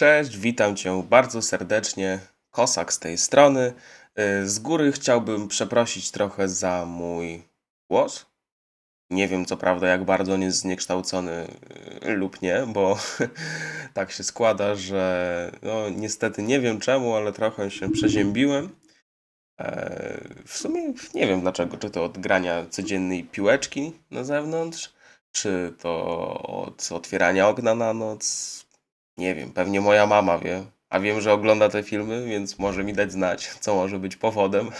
Cześć, witam cię bardzo serdecznie. Kosak z tej strony. Y, Z góry chciałbym przeprosić trochę za mój głos. Nie wiem co prawda, jak bardzo on jest zniekształcony y, lub nie, bo tak się składa, że no, niestety nie wiem czemu, ale trochę się przeziębiłem. E, W sumie nie wiem dlaczego, czy to od grania codziennej piłeczki na zewnątrz, czy to od otwierania okna na noc. Nie wiem, pewnie moja mama wie. A wiem, że ogląda te filmy, więc może mi dać znać, co może być powodem.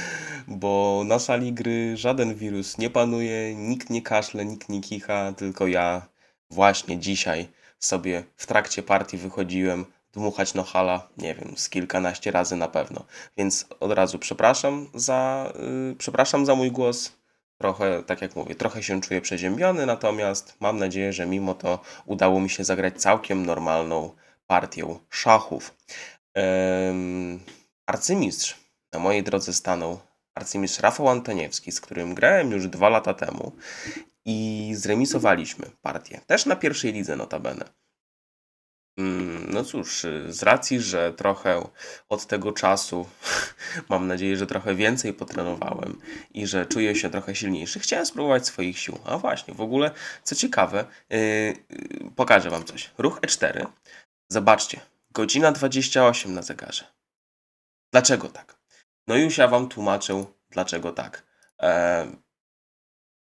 Bo na sali gry żaden wirus nie panuje, nikt nie kaszle, nikt nie kicha, tylko ja właśnie dzisiaj sobie w trakcie partii wychodziłem dmuchać nohala, nie wiem, z kilkanaście razy na pewno. Więc od razu przepraszam za, yy, przepraszam za mój głos. Trochę, tak jak mówię, trochę się czuję przeziębiony, natomiast mam nadzieję, że mimo to udało mi się zagrać całkiem normalną partię szachów. Em, arcymistrz na mojej drodze stanął arcymistrz Rafał Antoniewski, z którym grałem już dwa lata temu i zremisowaliśmy partię. Też na pierwszej lidze notabene. Mm, No cóż, z racji, że trochę od tego czasu, mam nadzieję, że trochę więcej potrenowałem i że czuję się trochę silniejszy, chciałem spróbować swoich sił. A właśnie, w ogóle, co ciekawe, yy, yy, pokażę Wam coś. Ruch E4. Zobaczcie, godzina 28 na zegarze. Dlaczego tak? No już ja Wam tłumaczę, dlaczego tak. Em,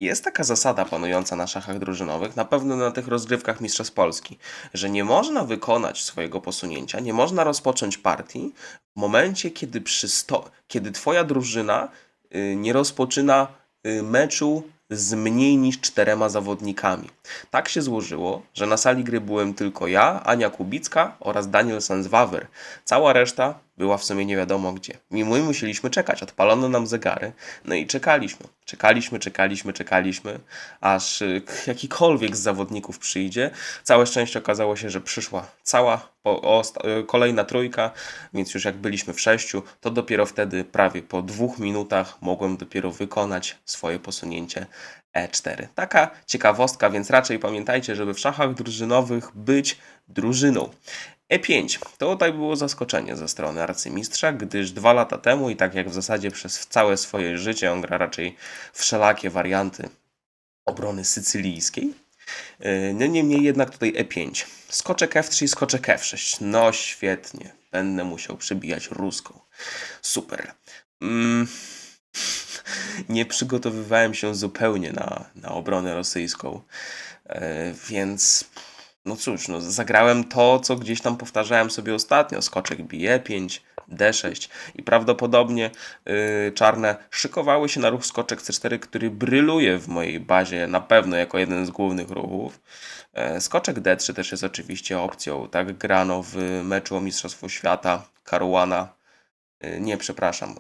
jest taka zasada panująca na szachach drużynowych, na pewno na tych rozgrywkach Mistrzostw Polski, że nie można wykonać swojego posunięcia, nie można rozpocząć partii w momencie, kiedy, kiedy Twoja drużyna y, nie rozpoczyna y, meczu z mniej niż czterema zawodnikami. Tak się złożyło, że na sali gry byłem tylko ja, Ania Kubicka oraz Daniel Sanswawer. Cała reszta była w sumie nie wiadomo gdzie. I my musieliśmy czekać, odpalono nam zegary, no i czekaliśmy. Czekaliśmy, czekaliśmy, czekaliśmy, aż y, jakikolwiek z zawodników przyjdzie. Całe szczęście okazało się, że przyszła cała y, kolejna trójka, więc już jak byliśmy w sześciu, to dopiero wtedy, prawie po dwóch minutach, mogłem dopiero wykonać swoje posunięcie E4. Taka ciekawostka, więc raczej pamiętajcie, żeby w szachach drużynowych być drużyną. E5. To tutaj było zaskoczenie ze strony arcymistrza, gdyż dwa lata temu i tak jak w zasadzie przez całe swoje życie on gra raczej wszelakie warianty obrony sycylijskiej. Yy, No niemniej jednak tutaj E5. Skoczek F3 i skoczek F6. No świetnie. Będę musiał przybijać ruską. Super. Mm. Nie przygotowywałem się zupełnie na, na obronę rosyjską, E, więc no cóż, no zagrałem to, co gdzieś tam powtarzałem sobie ostatnio. Skoczek bije 5, D6 i prawdopodobnie yy, czarne szykowały się na ruch skoczek C4, który bryluje w mojej bazie na pewno jako jeden z głównych ruchów. E, Skoczek D3 też jest oczywiście opcją. Tak grano w meczu o Mistrzostwo Świata Caruana. Yy, Nie, przepraszam.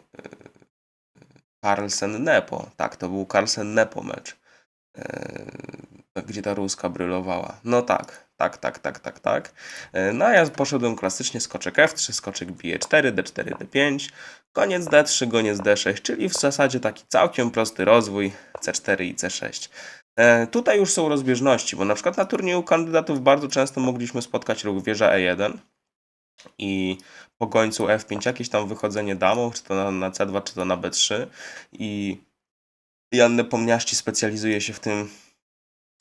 Carlsen Nepo. Tak, to był Carlsen Nepo mecz. Yy, Gdzie ta ruska brylowała. No tak, tak, tak, tak, tak, tak. Yy, No a ja poszedłem klasycznie skoczek F3, skoczek bije 4, D4, D5, koniec D3, koniec D6, czyli w zasadzie taki całkiem prosty rozwój C4 i C6. E, Tutaj już są rozbieżności, bo na przykład na turnieju kandydatów bardzo często mogliśmy spotkać ruch wieża E1 i po gońcu F5 jakieś tam wychodzenie damą, czy to na, na C2, czy to na B3 i Jan Nepomniaści specjalizuje się w tym,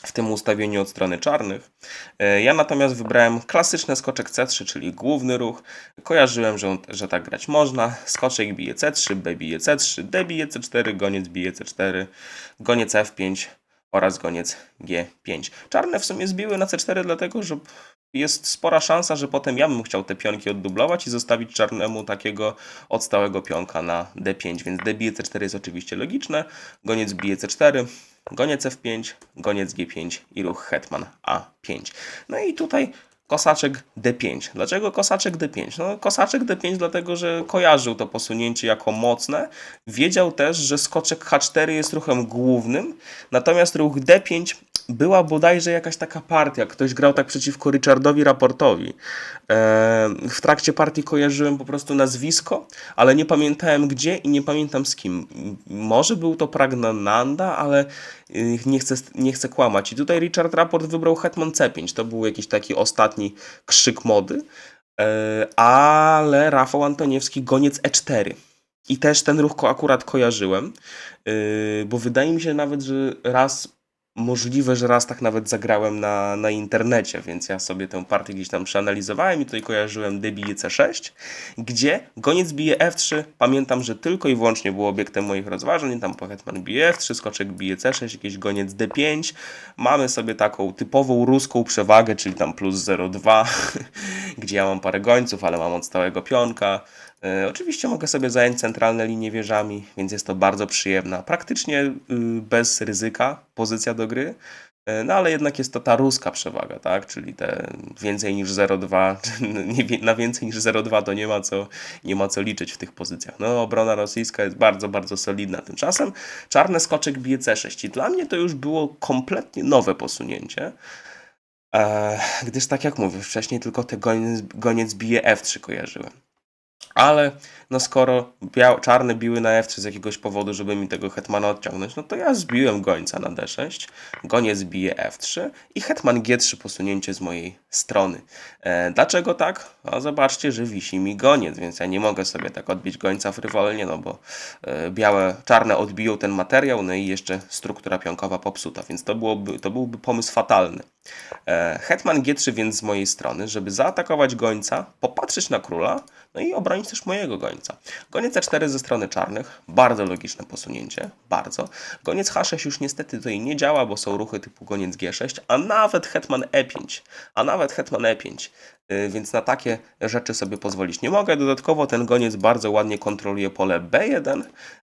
w tym ustawieniu od strony czarnych. E, Ja natomiast wybrałem klasyczny skoczek C3, czyli główny ruch. Kojarzyłem, że, że tak grać można. Skoczek bije C3, B bije C3, D bije C4, goniec bije C4, goniec F5 oraz goniec G5. Czarne w sumie zbiły na C4 dlatego, że jest spora szansa, że potem ja bym chciał te pionki oddublować i zostawić czarnemu takiego odstałego pionka na D5, więc D bije C4 jest oczywiście logiczne, goniec bije C4, goniec F5, goniec G5 i ruch hetman A5. No i tutaj kosaczek D5. Dlaczego kosaczek D5? No kosaczek D5 dlatego, że kojarzył to posunięcie jako mocne, wiedział też, że skoczek H4 jest ruchem głównym, natomiast ruch D5 była bodajże jakaś taka partia, ktoś grał tak przeciwko Richardowi Raportowi. E, w trakcie partii kojarzyłem po prostu nazwisko, ale nie pamiętałem gdzie i nie pamiętam z kim. Może był to Pragnananda, ale y, nie chcę, nie chcę kłamać. I tutaj Richard Raport wybrał Hetman C5. To był jakiś taki ostatni krzyk mody. E, ale Rafał Antoniewski goniec E4. I też ten ruch akurat kojarzyłem, bo wydaje mi się nawet, że raz, możliwe, że raz tak nawet zagrałem na, na internecie, więc ja sobie tę partię gdzieś tam przeanalizowałem i tutaj kojarzyłem D bije C6, gdzie goniec bije F3, pamiętam, że tylko i wyłącznie był obiektem moich rozważań, tam po hetman bije F3, skoczek bije C6, jakiś goniec D5, mamy sobie taką typową ruską przewagę, czyli tam plus 0,2, gdzie ja mam parę gońców, ale mam od stałego pionka, Oczywiście mogę sobie zająć centralne linie wieżami, więc jest to bardzo przyjemna, praktycznie y, bez ryzyka pozycja do gry. E, No ale jednak jest to ta ruska przewaga, tak? Czyli te więcej niż 0,2, czy nie wie- na więcej niż 0,2 to nie ma, co, nie ma co liczyć w tych pozycjach. No obrona rosyjska jest bardzo, bardzo solidna. Tymczasem czarne skoczek bije C6 i dla mnie to już było kompletnie nowe posunięcie. E, gdyż tak jak mówię, wcześniej tylko te goniec, goniec bije F3 kojarzyłem. Ale no skoro bia- czarne biły na F3 z jakiegoś powodu, żeby mi tego hetmana odciągnąć, no to ja zbiłem gońca na D6, goniec bije F3 i hetman G3 posunięcie z mojej strony. E, dlaczego tak? No zobaczcie, że wisi mi goniec, więc ja nie mogę sobie tak odbić gońca frywolnie, no bo e, białe, czarne odbiją ten materiał, no i jeszcze struktura pionkowa popsuta, więc to, byłoby, to byłby pomysł fatalny. E, Hetman G3 więc z mojej strony, żeby zaatakować gońca, popatrzeć na króla, no i obronić też mojego gońca. Goniec E4 ze strony czarnych, bardzo logiczne posunięcie, bardzo. Goniec H6 już niestety tutaj nie działa, bo są ruchy typu goniec G6, a nawet hetman E5, a nawet hetman E5. Y, Więc na takie rzeczy sobie pozwolić nie mogę. Dodatkowo ten goniec bardzo ładnie kontroluje pole B1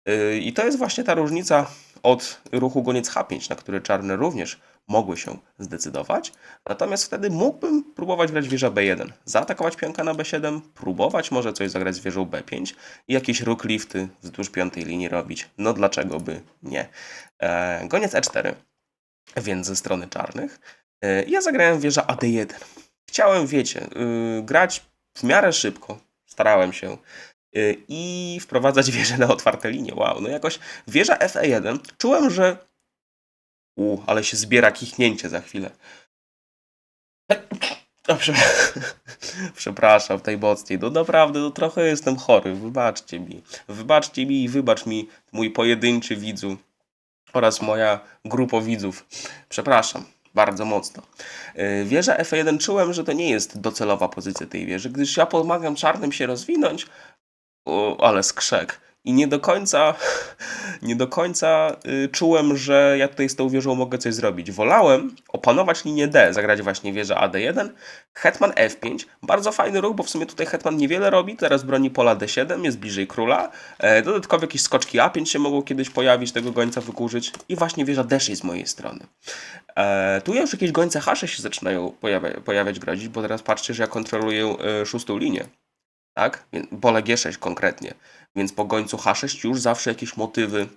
y, i to jest właśnie ta różnica od ruchu goniec H5, na który czarne również mogły się zdecydować. Natomiast wtedy mógłbym próbować grać wieża B1, zaatakować pionka na B7, próbować może coś zagrać z wieżą B5 i jakieś ruch lifty wzdłuż piątej linii robić. No dlaczego by nie? E, goniec E4, więc ze strony czarnych. E, ja zagrałem wieża AD1. Chciałem, wiecie, y, grać w miarę szybko. Starałem się. Y, I wprowadzać wieżę na otwarte linie. Wow, no jakoś wieża FE1. Czułem, że u, ale się zbiera kichnięcie za chwilę. O, prze... Przepraszam, tej mocniej. No naprawdę, no trochę jestem chory. Wybaczcie mi. Wybaczcie mi i wybacz mi, mój pojedynczy widzu oraz moja grupa widzów. Przepraszam. Bardzo mocno. Yy, Wieża F1 czułem, że to nie jest docelowa pozycja tej wieży, gdyż ja pomagam czarnym się rozwinąć, ale skrzek. I nie do końca, nie do końca y, czułem, że ja tutaj z tą wieżą mogę coś zrobić. Wolałem opanować linię D, zagrać właśnie wieżę AD1, hetman F5, bardzo fajny ruch, bo w sumie tutaj hetman niewiele robi, teraz broni pola D7, jest bliżej króla, e, dodatkowo jakieś skoczki A5 się mogą kiedyś pojawić, tego gońca wykurzyć i właśnie wieża D6 z mojej strony. E, tu już jakieś gońce H6 się zaczynają pojawia, pojawiać, grozić, bo teraz patrzcie, że ja kontroluję e, szóstą linię tak? Pole G6 konkretnie. Więc po gońcu H6 już zawsze jakieś motywy,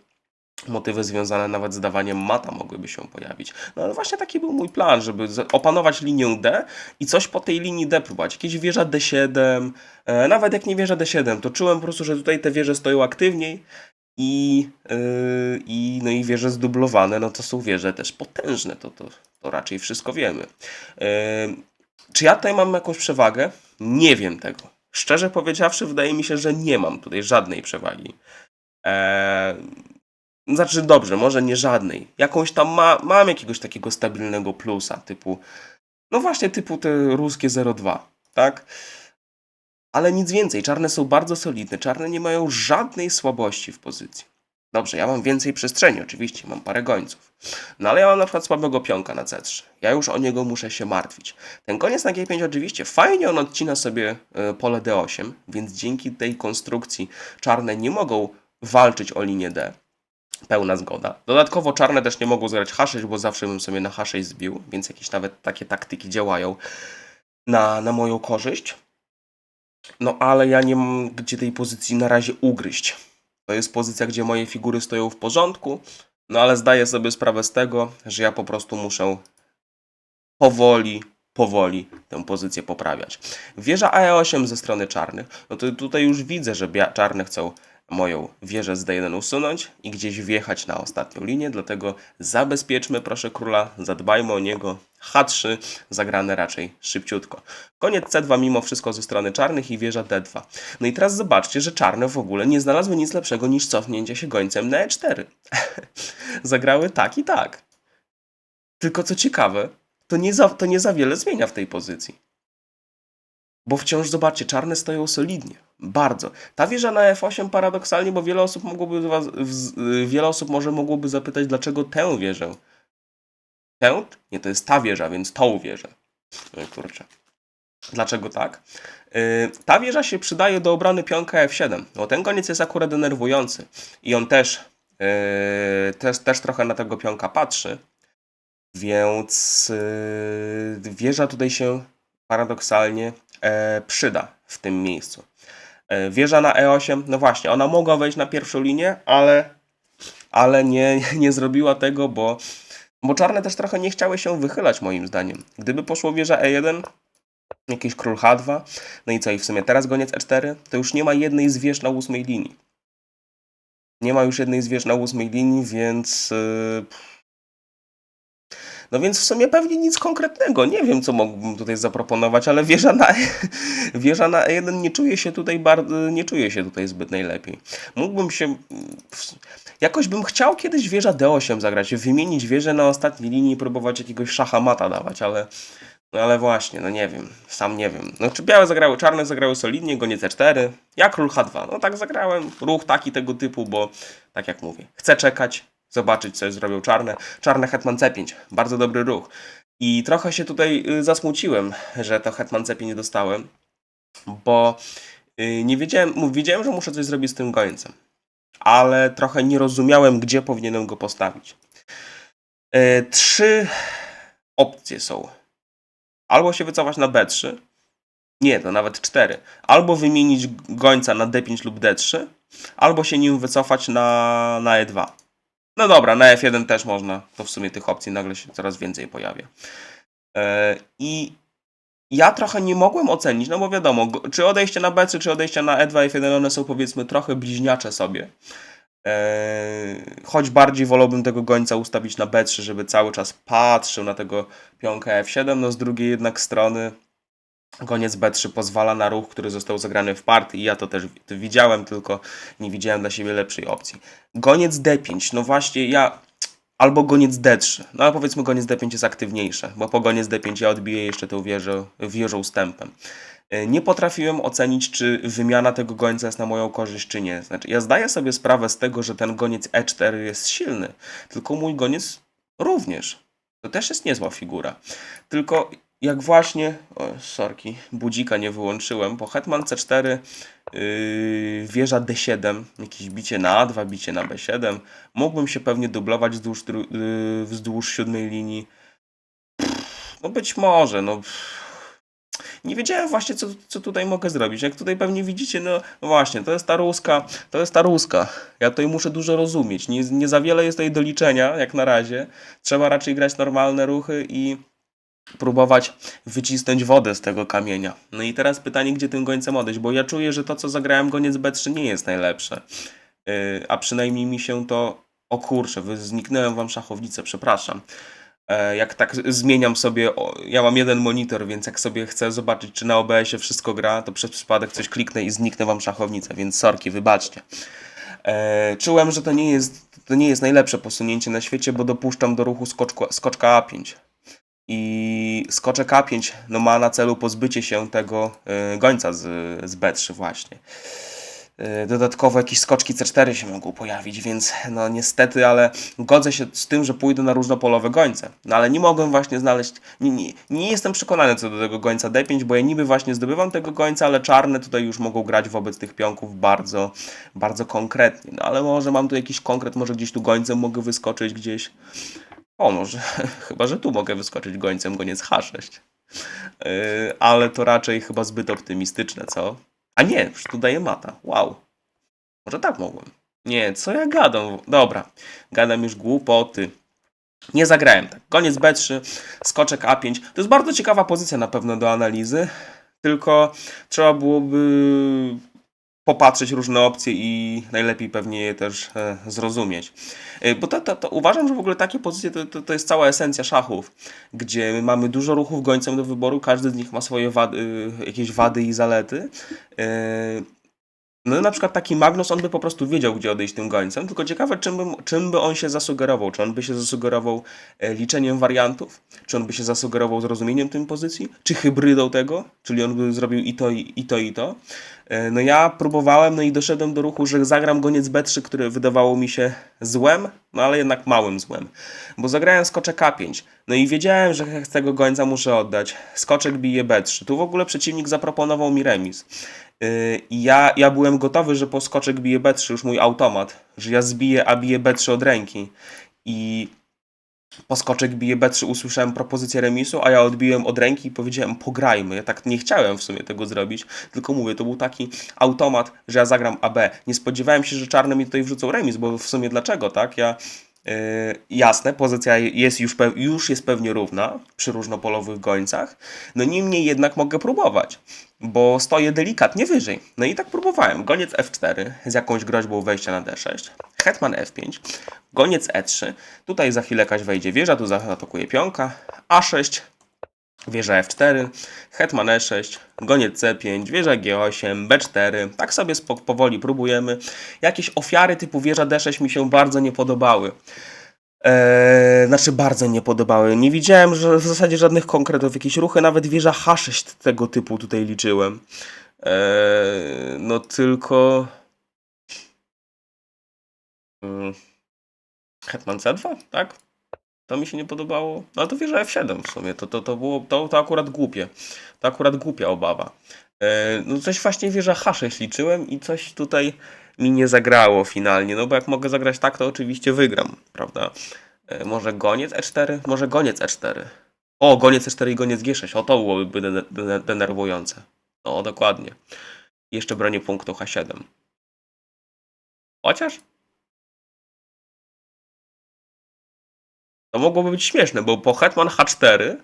motywy związane nawet z dawaniem mata mogłyby się pojawić. No ale właśnie taki był mój plan, żeby opanować linię D i coś po tej linii D próbować. Jakieś wieża D7, e, nawet jak nie wieża D7, to czułem po prostu, że tutaj te wieże stoją aktywniej i, yy, i, no i wieże zdublowane, no to są wieże też potężne, to, to, to raczej wszystko wiemy. Yy, czy ja tutaj mam jakąś przewagę? Nie wiem tego. Szczerze powiedziawszy, wydaje mi się, że nie mam tutaj żadnej przewagi. Eee, znaczy, dobrze, może nie żadnej. Jakąś tam ma, mam jakiegoś takiego stabilnego plusa, typu, no właśnie, typu te ruskie 0,2, tak? Ale nic więcej. Czarne są bardzo solidne. Czarne nie mają żadnej słabości w pozycji. Dobrze, ja mam więcej przestrzeni, oczywiście, mam parę gońców. No ale ja mam na przykład słabego pionka na C3. Ja już o niego muszę się martwić. Ten koniec na G5 oczywiście fajnie on odcina sobie e, pole D8, więc dzięki tej konstrukcji czarne nie mogą walczyć o linię D. Pełna zgoda. Dodatkowo czarne też nie mogą zagrać H6, bo zawsze bym sobie na H6 zbił, więc jakieś nawet takie taktyki działają na, na moją korzyść. No ale ja nie mam gdzie tej pozycji na razie ugryźć. To jest pozycja, gdzie moje figury stoją w porządku. No ale zdaję sobie sprawę z tego, że ja po prostu muszę powoli, powoli tę pozycję poprawiać. Wieża AE8 ze strony czarnych, no to tutaj już widzę, że czarne chcą moją wieżę z D1 usunąć i gdzieś wjechać na ostatnią linię, dlatego zabezpieczmy proszę króla, zadbajmy o niego. H3 zagrane raczej szybciutko. Koniec C2 mimo wszystko ze strony czarnych i wieża D2. No i teraz zobaczcie, że czarne w ogóle nie znalazły nic lepszego niż cofnięcie się gońcem na E4. Zagrały tak i tak. Tylko co ciekawe, to nie, za, to nie za wiele zmienia w tej pozycji. Bo wciąż zobaczcie, czarne stoją solidnie. Bardzo. Ta wieża na F8 paradoksalnie, bo wiele osób mogłoby was, wiele osób może mogłoby zapytać, dlaczego tę wieżę. Tę? Nie, to jest ta wieża, więc tą wieżę. Oj, kurczę. Dlaczego tak? Yy, ta wieża się przydaje do obrony pionka F7, bo ten koniec jest akurat denerwujący i on też, yy, też, też trochę na tego pionka patrzy, więc wieża tutaj się paradoksalnie e, przyda w tym miejscu. E, wieża na E8, no właśnie, ona mogła wejść na pierwszą linię, ale, ale nie, nie zrobiła tego, bo, bo czarne też trochę nie chciały się wychylać moim zdaniem. Gdyby poszło wieża E1, jakiś król H2, no i co, i w sumie teraz goniec E4, to już nie ma jednej z wież na ósmej linii. Nie ma już jednej z wież na ósmej linii, więc... Yy... No więc w sumie pewnie nic konkretnego. Nie wiem, co mógłbym tutaj zaproponować, ale wieża na, wieża na E1 nie czuje się tutaj bardzo, nie czuje się tutaj zbyt najlepiej. Mógłbym się... Jakoś bym chciał kiedyś wieża D8 zagrać, wymienić wieżę na ostatniej linii i próbować jakiegoś szachamata dawać, ale... No ale właśnie, no nie wiem, sam nie wiem. No czy białe zagrały, czarne zagrały solidnie, goniec E4, ja król H2. No tak zagrałem, ruch taki tego typu, bo tak jak mówię, chcę czekać, zobaczyć co zrobią czarne. Czarne hetman C5, bardzo dobry ruch. I trochę się tutaj y, zasmuciłem, że to hetman C5 nie dostałem, bo y, nie wiedziałem, wiedziałem, że muszę coś zrobić z tym gońcem, ale trochę nie rozumiałem, gdzie powinienem go postawić. Y, Trzy opcje są. Albo się wycofać na B3. Nie, to nawet 4. Albo wymienić gońca na D5 lub D3, albo się nim wycofać na, na E2. No dobra, na F1 też można. To w sumie tych opcji nagle się coraz więcej pojawia. E, I ja trochę nie mogłem ocenić, no bo wiadomo, czy odejście na B3, czy odejście na E2 F1, one są powiedzmy trochę bliźniacze sobie. Eee, choć bardziej wolałbym tego gońca ustawić na B3, żeby cały czas patrzył na tego pionka F7, no z drugiej jednak strony goniec B3 pozwala na ruch, który został zagrany w partii i ja to też wi- widziałem, tylko nie widziałem dla siebie lepszej opcji. Goniec D5, no właśnie ja... Albo goniec D3, no ale powiedzmy goniec D5 jest aktywniejsze, bo po goniec D5 ja odbiję jeszcze tą wieżę, wieżą ustępem. E, Nie potrafiłem ocenić, czy wymiana tego gońca jest na moją korzyść, czy nie. Znaczy, ja zdaję sobie sprawę z tego, że ten goniec E4 jest silny, tylko mój goniec również. To też jest niezła figura. Tylko jak właśnie, o, sorki, budzika nie wyłączyłem, po hetman C4, yy, wieża D7, jakieś bicie na A2, bicie na B7, mógłbym się pewnie dublować wzdłuż, yy, wzdłuż siódmej linii. No być może, no nie wiedziałem właśnie, co, co tutaj mogę zrobić. Jak tutaj pewnie widzicie, no, no właśnie, to jest ta ruska, to jest ta ruska. Ja tutaj muszę dużo rozumieć. Nie, nie za wiele jest tutaj do liczenia, jak na razie. Trzeba raczej grać normalne ruchy i próbować wycisnąć wodę z tego kamienia. No i teraz pytanie, gdzie tym gońcem odejść, bo ja czuję, że to, co zagrałem goniec B3 nie jest najlepsze. Yy, a przynajmniej mi się to... O kurczę, zniknąłem wam szachownicę, przepraszam. E, jak tak zmieniam sobie, ja mam jeden monitor, więc jak sobie chcę zobaczyć, czy na OBS-ie wszystko gra, to przez przypadek coś kliknę i zniknę wam szachownicę, więc sorki, wybaczcie. E, czułem, że to nie, jest, to nie jest najlepsze posunięcie na świecie, bo dopuszczam do ruchu skoczka, skoczka A5. I skoczek A5 no, ma na celu pozbycie się tego e, gońca z, z B3 właśnie. E, Dodatkowo jakieś skoczki C4 się mogą pojawić, więc no niestety, ale godzę się z tym, że pójdę na różnopolowe gońce. No ale nie mogłem właśnie znaleźć, nie, nie, nie jestem przekonany co do tego gońca D5, bo ja niby właśnie zdobywam tego gońca, ale czarne tutaj już mogą grać wobec tych pionków bardzo, bardzo konkretnie. No ale może mam tu jakiś konkret, może gdzieś tu gońcem mogę wyskoczyć gdzieś. O, może, chyba, że tu mogę wyskoczyć gońcem, goniec H6. Yy, ale to raczej chyba zbyt optymistyczne, co? A nie, już tu daje mata. Wow. Może tak mogłem. Nie, co ja gadam? Dobra, gadam już głupoty. Nie zagrałem tak. Koniec B3, skoczek A5. To jest bardzo ciekawa pozycja na pewno do analizy, tylko trzeba byłoby popatrzeć różne opcje i najlepiej pewnie je też e, zrozumieć. E, bo to, to, to uważam, że w ogóle takie pozycje to, to, to jest cała esencja szachów, gdzie mamy dużo ruchów gońcem do wyboru, każdy z nich ma swoje wady, e, jakieś wady i zalety. No na przykład taki Magnus, on by po prostu wiedział, gdzie odejść tym gońcem, tylko ciekawe, czym by, czym by on się zasugerował. Czy on by się zasugerował e, liczeniem wariantów? Czy on by się zasugerował zrozumieniem tej pozycji? Czy hybrydą tego? Czyli on by zrobił i to, i, i to, i to? E, No ja próbowałem, no i doszedłem do ruchu, że zagram goniec B3, które wydawało mi się złem, no ale jednak małym złem. Bo zagrałem skoczek A5, no i wiedziałem, że tego gońca muszę oddać. Skoczek bije B3. Tu w ogóle przeciwnik zaproponował mi remis. I ja, ja byłem gotowy, że po skoczek bije B3 już mój automat, że ja zbiję, a bije B3 od ręki. I po skoczek bije B3 usłyszałem propozycję remisu, a ja odbiłem od ręki i powiedziałem pograjmy. Ja tak nie chciałem w sumie tego zrobić, tylko mówię, to był taki automat, że ja zagram AB. Nie spodziewałem się, że czarne mi tutaj wrzucą remis, bo w sumie dlaczego, tak? Ja jasne, pozycja jest już, już jest pewnie równa przy różnopolowych gońcach, no niemniej jednak mogę próbować, bo stoję delikatnie wyżej. No i tak próbowałem. Goniec F4 z jakąś groźbą wejścia na D6, hetman F5, goniec E3, tutaj za chwilę jakaś wejdzie wieża, tu zaatakuje pionka, A6, wieża F4, hetman E6, goniec C5, wieża G8, B4. Tak sobie powoli próbujemy. Jakieś ofiary typu wieża D6 mi się bardzo nie podobały. Eee, znaczy bardzo nie podobały. Nie widziałem że w zasadzie żadnych konkretów, jakieś ruchy, nawet wieża H6 tego typu tutaj liczyłem. Eee, no tylko... Mm, Hetman C2, tak? To mi się nie podobało. No to wieża F7 w sumie. To, to, to było to, to akurat głupie. To akurat głupia obawa. E, no coś właśnie wieża H6 liczyłem i coś tutaj mi nie zagrało finalnie. No bo jak mogę zagrać tak, to oczywiście wygram, prawda? E, może goniec E4? Może goniec E4. O, goniec E4 i goniec G6. O, to byłoby dene- denerwujące. No, dokładnie. Jeszcze bronię punktu H7. Chociaż To mogłoby być śmieszne, bo po Hetman H4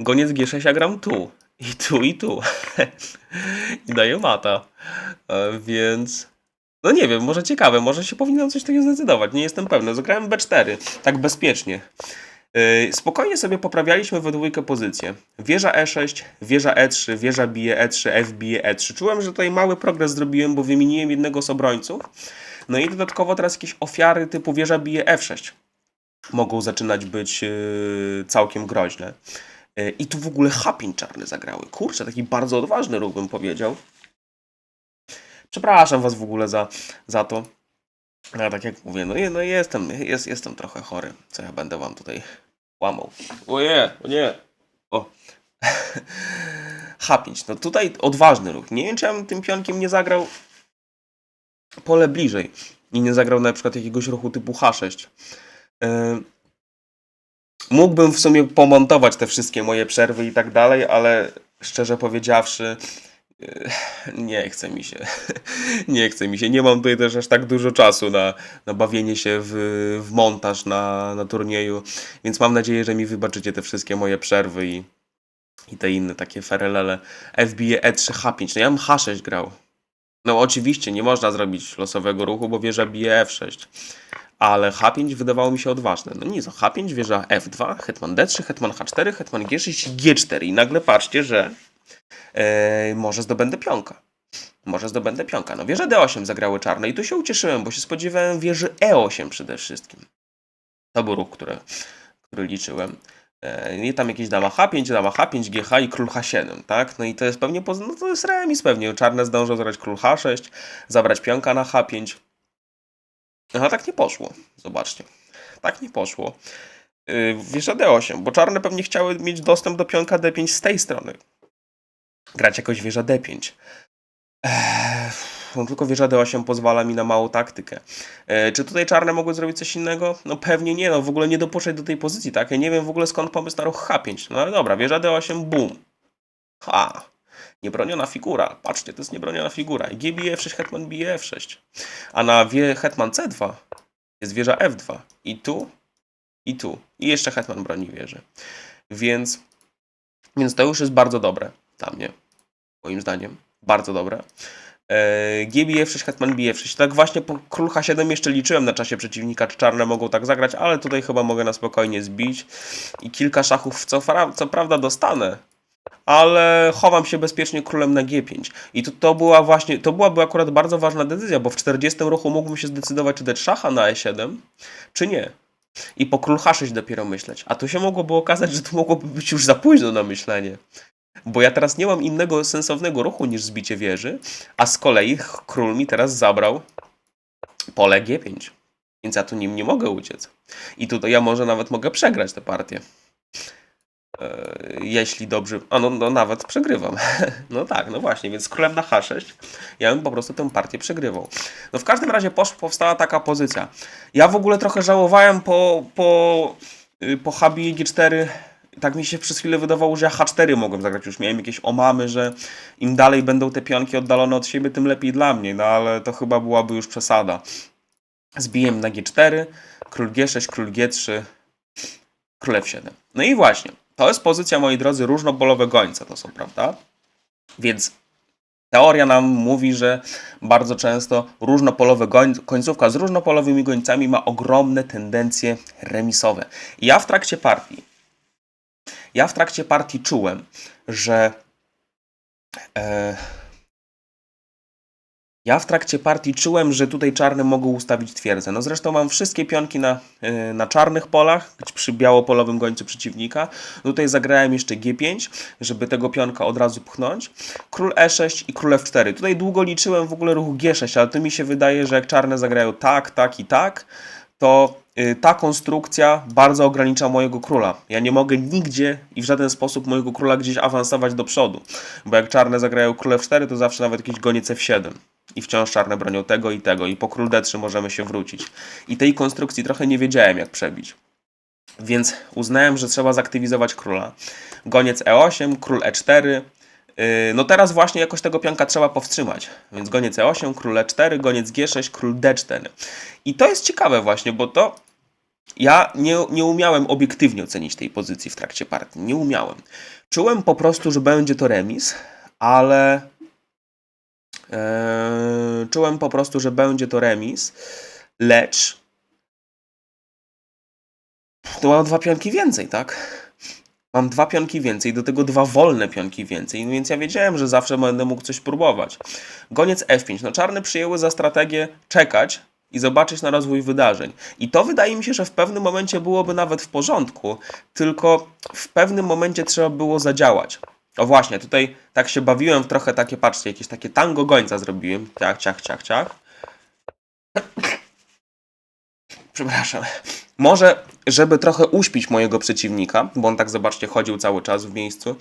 goniec G6 ja gram tu. I tu, i tu. I daję mata. E, Więc... No nie wiem, może ciekawe, może się powinienem coś takiego zdecydować. Nie jestem pewny. Zagrałem B4, tak bezpiecznie. Yy, Spokojnie sobie poprawialiśmy we dwójkę pozycję. Wieża E6, wieża E3, wieża bije E3, F bije E3. Czułem, że tutaj mały progres zrobiłem, bo wymieniłem jednego z obrońców. No i dodatkowo teraz jakieś ofiary typu wieża bije F6 mogą zaczynać być yy, całkiem groźne. Yy, I tu w ogóle Hapin czarny zagrały. Kurczę, taki bardzo odważny ruch bym powiedział. Przepraszam was w ogóle za, za to. Ja tak jak mówię, no, no jestem, jest, jestem trochę chory. Co ja będę wam tutaj łamał. O nie, o nie. O. H5. No tutaj odważny ruch. Nie wiem, czy ja bym tym pionkiem nie zagrał pole bliżej i nie zagrał na przykład jakiegoś ruchu typu H6. Mógłbym w sumie pomontować te wszystkie moje przerwy i tak dalej, ale szczerze powiedziawszy, yy, nie chce mi się. Nie chce mi się. Nie mam tutaj też aż tak dużo czasu na, na bawienie się w, w montaż na, na turnieju, więc mam nadzieję, że mi wybaczycie te wszystkie moje przerwy i, i te inne takie ferelele. FBA E3 H5. No ja bym H6 grał. No oczywiście nie można zrobić losowego ruchu, bo wieża bije F6. Ale H5 wydawało mi się odważne. No nic, H5, wieża F2, hetman D3, hetman H4, hetman G6 i G4. I nagle patrzcie, że może zdobędę pionka. Może zdobędę pionka. No wieża D8 zagrały czarne i tu się ucieszyłem, bo się spodziewałem wieży E8 przede wszystkim. To był ruch, który, który liczyłem. E, I tam jakieś dama H5, dama H5, GH i król H7, tak? No i to jest pewnie, no to jest remis pewnie. Czarne zdążą zagrać król H6, zabrać pionka na H5. Aha, tak nie poszło. Zobaczcie. Tak nie poszło. Yy, Wieża D8, bo czarne pewnie chciały mieć dostęp do pionka D5 z tej strony. Grać jakoś wieża D5. Eee, no tylko wieża D8 pozwala mi na małą taktykę. Eee, czy tutaj czarne mogły zrobić coś innego? No pewnie nie, no w ogóle nie dopuszczać do tej pozycji, tak? Ja nie wiem w ogóle skąd pomysł na ruch H5. No ale dobra, wieża D8, boom. Ha! Niebroniona figura. Patrzcie, to jest niebroniona figura. G bije F6, hetman bije F6. A na wie hetman C2 jest wieża F2. I tu, i tu. I jeszcze hetman broni wieży. Więc, więc to już jest bardzo dobre dla mnie. Moim zdaniem. Bardzo dobre. E, G bije F6, hetman bije F6. Tak właśnie po król H7 jeszcze liczyłem na czasie przeciwnika, czy czarne mogą tak zagrać, ale tutaj chyba mogę na spokojnie zbić. I kilka szachów co, co prawda dostanę, ale chowam się bezpiecznie królem na G5. I to, to była właśnie, to byłaby akurat bardzo ważna decyzja, bo w 40 ruchu mógłbym się zdecydować, czy dać szacha na E7, czy nie. I po król H6 dopiero myśleć. A tu się mogłoby okazać, że to mogłoby być już za późno na myślenie. Bo ja teraz nie mam innego sensownego ruchu niż zbicie wieży, a z kolei król mi teraz zabrał pole G5. Więc ja tu nim nie mogę uciec. I tutaj ja może nawet mogę przegrać tę partię. E, jeśli dobrze. A no, no nawet przegrywam. no tak, no właśnie, więc z królem na H6 ja bym po prostu tę partię przegrywał. No w każdym razie posz, powstała taka pozycja. Ja w ogóle trochę żałowałem po, po, y, po Habi G4. Tak mi się przez chwilę wydawało, że ja H4 mogłem zagrać. Już miałem jakieś omamy, że im dalej będą te pionki oddalone od siebie, tym lepiej dla mnie. No ale to chyba byłaby już przesada. Zbijem na G4, król G6, król G3, król F7. No i właśnie, to jest pozycja, moi drodzy, różnopolowe gońce to są, prawda? Więc teoria nam mówi, że bardzo często różnopolowe goń, końcówka z różnopolowymi gońcami ma ogromne tendencje remisowe. Ja w trakcie partii, ja w trakcie partii czułem, że e, ja w trakcie partii czułem, że tutaj czarne mogą ustawić twierdzę. No zresztą mam wszystkie pionki na, yy, na czarnych polach, przy białopolowym gońcu przeciwnika. Tutaj zagrałem jeszcze G5, żeby tego pionka od razu pchnąć. Król E6 i król F4. Tutaj długo liczyłem w ogóle ruchu G6, ale to mi się wydaje, że jak czarne zagrają tak, tak i tak, to yy, ta konstrukcja bardzo ogranicza mojego króla. Ja nie mogę nigdzie i w żaden sposób mojego króla gdzieś awansować do przodu. Bo jak czarne zagrają król F4, to zawsze nawet jakiś goniec F7 i wciąż czarne bronią tego i tego i po król D3 możemy się wrócić. I tej konstrukcji trochę nie wiedziałem jak przebić. Więc uznałem, że trzeba zaktywizować króla. Goniec E8, król E4. Yy, No teraz właśnie jakoś tego pionka trzeba powstrzymać. Więc goniec E8, król E4, goniec G6, król D4. I to jest ciekawe właśnie, bo to ja nie, nie umiałem obiektywnie ocenić tej pozycji w trakcie partii. Nie umiałem. Czułem po prostu, że będzie to remis, ale czułem po prostu, że będzie to remis, lecz to mam dwa pionki więcej, tak? Mam dwa pionki więcej, do tego dwa wolne pionki więcej, no więc ja wiedziałem, że zawsze będę mógł coś próbować. Goniec F5. No czarne przyjęły za strategię czekać i zobaczyć na rozwój wydarzeń. I to wydaje mi się, że w pewnym momencie byłoby nawet w porządku, tylko w pewnym momencie trzeba było zadziałać. O właśnie, tutaj tak się bawiłem w trochę takie, patrzcie, jakieś takie tango gońca zrobiłem. Ciach, ciach, ciach, ciach. Przepraszam. Może, żeby trochę uśpić mojego przeciwnika, bo on tak, zobaczcie, chodził cały czas w miejscu.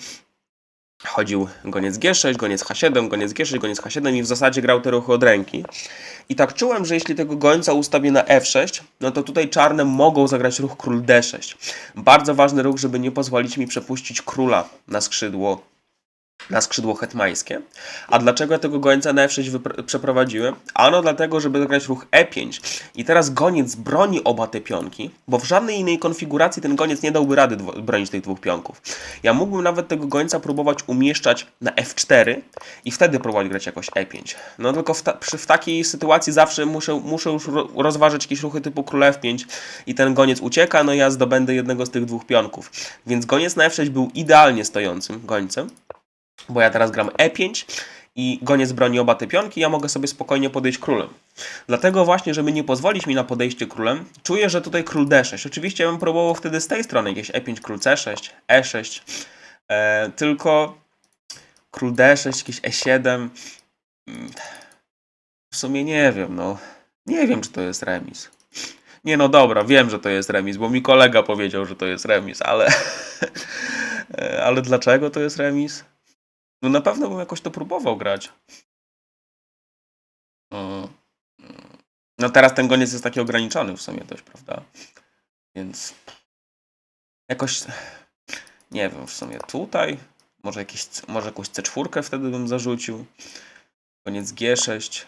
Chodził goniec G6, goniec H7, goniec G6, goniec H7 i w zasadzie grał te ruchy od ręki. I tak czułem, że jeśli tego gońca ustawię na F6, no to tutaj czarne mogą zagrać ruch król D6. Bardzo ważny ruch, żeby nie pozwolić mi przepuścić króla na skrzydło na skrzydło hetmańskie. A dlaczego ja tego gońca na F6 wypr- przeprowadziłem? Ano dlatego, żeby zagrać ruch E5. I teraz goniec broni oba te pionki, bo w żadnej innej konfiguracji ten goniec nie dałby rady bronić tych dwóch pionków. Ja mógłbym nawet tego gońca próbować umieszczać na F4 i wtedy próbować grać jakoś E5. No tylko w, ta- przy, w takiej sytuacji zawsze muszę, muszę już ro- rozważyć jakieś ruchy typu król F5 i ten goniec ucieka, no ja zdobędę jednego z tych dwóch pionków. Więc goniec na F6 był idealnie stojącym gońcem bo ja teraz gram E5 i goniec broni oba te pionki, ja mogę sobie spokojnie podejść królem. Dlatego właśnie, żeby nie pozwolić mi na podejście królem, czuję, że tutaj król D6. Oczywiście ja bym próbował wtedy z tej strony jakieś E5, król C6, E6, e, tylko król D6, jakieś E7. mm, W sumie nie wiem, no. Nie wiem, czy to jest remis. Nie no dobra, wiem, że to jest remis, bo mi kolega powiedział, że to jest remis, ale... e, ale dlaczego to jest remis? No na pewno bym jakoś to próbował grać. Mm, mm. No teraz ten goniec jest taki ograniczony w sumie dość, prawda? Więc jakoś nie wiem w sumie tutaj Może, jakieś, może jakąś C4 wtedy bym zarzucił. Koniec G6.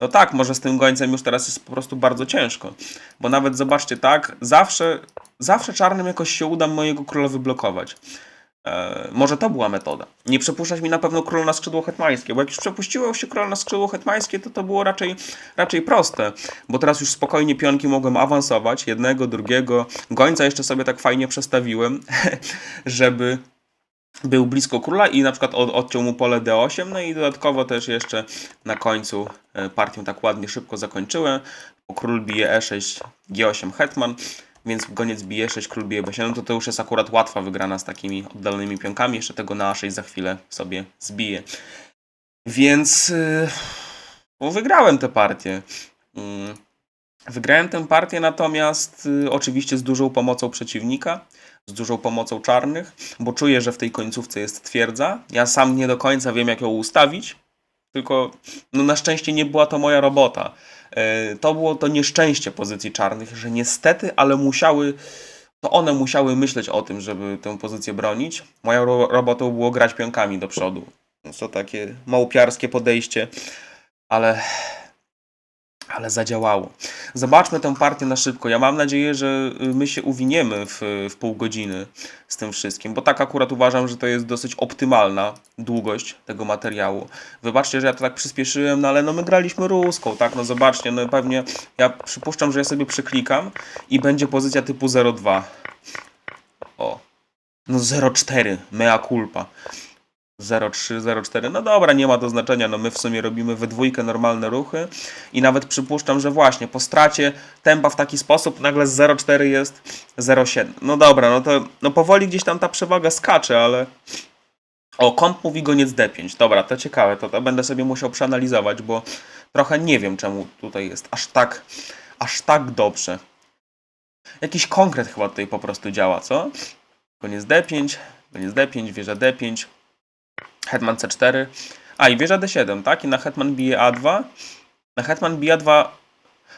No tak, może z tym gońcem już teraz jest po prostu bardzo ciężko. Bo nawet zobaczcie, tak, zawsze, zawsze czarnym jakoś się uda mojego króla wyblokować. E, może to była metoda. Nie przepuszczać mi na pewno króla na skrzydło hetmańskie, bo jak już przepuściło się króla na skrzydło hetmańskie, to to było raczej, raczej proste, bo teraz już spokojnie pionki mogłem awansować, jednego, drugiego, gońca jeszcze sobie tak fajnie przestawiłem, żeby był blisko króla i na przykład od, odciął mu pole D8, no i dodatkowo też jeszcze na końcu e, partię tak ładnie szybko zakończyłem, bo król bije E6, G8 hetman, więc goniec bije 6, król bije B7, no to to już jest akurat łatwa wygrana z takimi oddalonymi pionkami, jeszcze tego na A6 za chwilę sobie zbiję. Więc yy, wygrałem tę partię. Mm. Wygrałem tę partię natomiast y, oczywiście z dużą pomocą przeciwnika, z dużą pomocą czarnych, bo czuję, że w tej końcówce jest twierdza. Ja sam nie do końca wiem, jak ją ustawić, tylko no na szczęście nie była to moja robota. E, To było to nieszczęście pozycji czarnych, że niestety, ale musiały, to one musiały myśleć o tym, żeby tę pozycję bronić. Moją ro- robotą było grać pionkami do przodu. Więc to takie małopiarskie podejście, ale, ale zadziałało. Zobaczmy tę partię na szybko. Ja mam nadzieję, że y, my się uwiniemy w, w pół godziny z tym wszystkim, bo tak akurat uważam, że to jest dosyć optymalna długość tego materiału. Wybaczcie, że ja to tak przyspieszyłem, no ale no my graliśmy ruską, tak? No zobaczcie, no pewnie ja przypuszczam, że ja sobie przyklikam i będzie pozycja typu 0,2. O. No 0,4. Mea culpa. 0,3, 0,4. No dobra, nie ma to znaczenia. No my w sumie robimy we dwójkę normalne ruchy i nawet przypuszczam, że właśnie po stracie tempa w taki sposób nagle z 0,4 jest 0,7. No dobra, no to no powoli gdzieś tam ta przewaga skacze, ale o, komp mówi goniec D5. Dobra, to ciekawe, to, to będę sobie musiał przeanalizować, bo trochę nie wiem, czemu tutaj jest aż tak, aż tak dobrze. Jakiś konkret chyba tutaj po prostu działa, co? Goniec D5, goniec D5, wieża D5, hetman C4, a i wieża D7, tak? I na hetman bije A2, na hetman bije A2,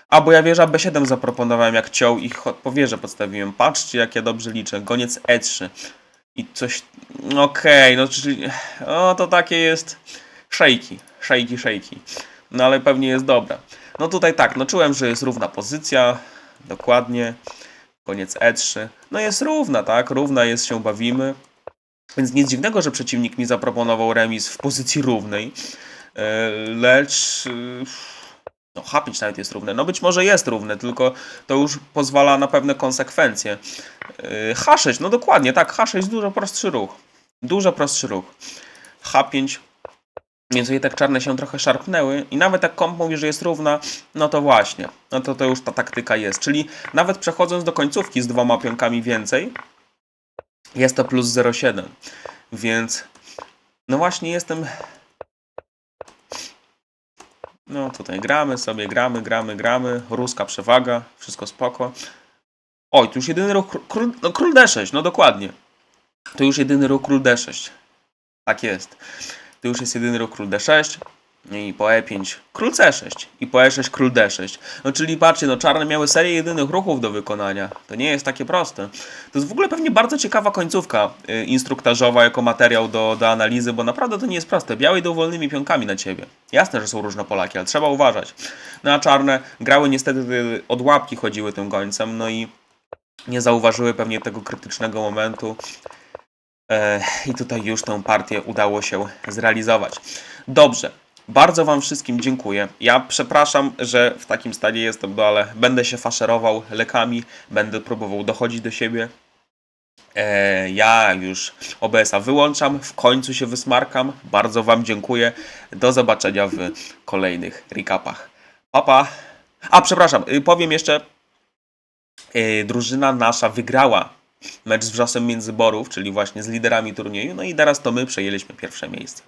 a bo ja wieża B7 zaproponowałem jak ciął i po podstawiłem. Patrzcie, jak ja dobrze liczę. Goniec E3 i coś. Okej, no czyli. O, to takie jest. Szejki, szejki, szejki. No ale pewnie jest dobra. No tutaj tak, no czułem, że jest równa pozycja. Dokładnie. Koniec E3. No jest równa, tak? Równa jest, się bawimy. Więc nic dziwnego, że przeciwnik mi zaproponował remis w pozycji równej. E, Lecz. y, No, H5 nawet jest równe. No być może jest równe, tylko to już pozwala na pewne konsekwencje. Yy, H6, no dokładnie, tak, H6 dużo prostszy ruch. Dużo prostszy ruch. H5, więc tutaj tak czarne się trochę szarpnęły i nawet jak komp mówi, że jest równa, no to właśnie, no to to już ta taktyka jest. Czyli nawet przechodząc do końcówki z dwoma pionkami więcej, jest to plus 0,7. Więc no właśnie jestem... No tutaj gramy sobie, gramy, gramy, gramy, ruska przewaga, wszystko spoko. Oj, tu już jedyny ruch król, no król D6, no dokładnie. To już jedyny ruch król D6. Tak jest. Tu już jest jedyny ruch król D6 i po E5 król C6 i po E6 król D6. No czyli patrzcie, no czarne miały serię jedynych ruchów do wykonania. To nie jest takie proste. To jest w ogóle pewnie bardzo ciekawa końcówka y, instruktażowa jako materiał do, do analizy, bo naprawdę to nie jest proste. Białe idą wolnymi pionkami na ciebie. Jasne, że są różne Polaki, ale trzeba uważać. No a czarne grały niestety y, od łapki chodziły tym gońcem, no i nie zauważyły pewnie tego krytycznego momentu. E, I tutaj już tę partię udało się zrealizować. Dobrze. Bardzo Wam wszystkim dziękuję. Ja przepraszam, że w takim stanie jestem, no ale będę się faszerował lekami, będę próbował dochodzić do siebie. E, ja już OBS-a wyłączam, w końcu się wysmarkam. Bardzo Wam dziękuję. Do zobaczenia w kolejnych recapach. Pa, pa. A, przepraszam, y, powiem jeszcze, y, drużyna nasza wygrała mecz z wrzosem Międzyborów, czyli właśnie z liderami turnieju, no i teraz to my przejęliśmy pierwsze miejsce.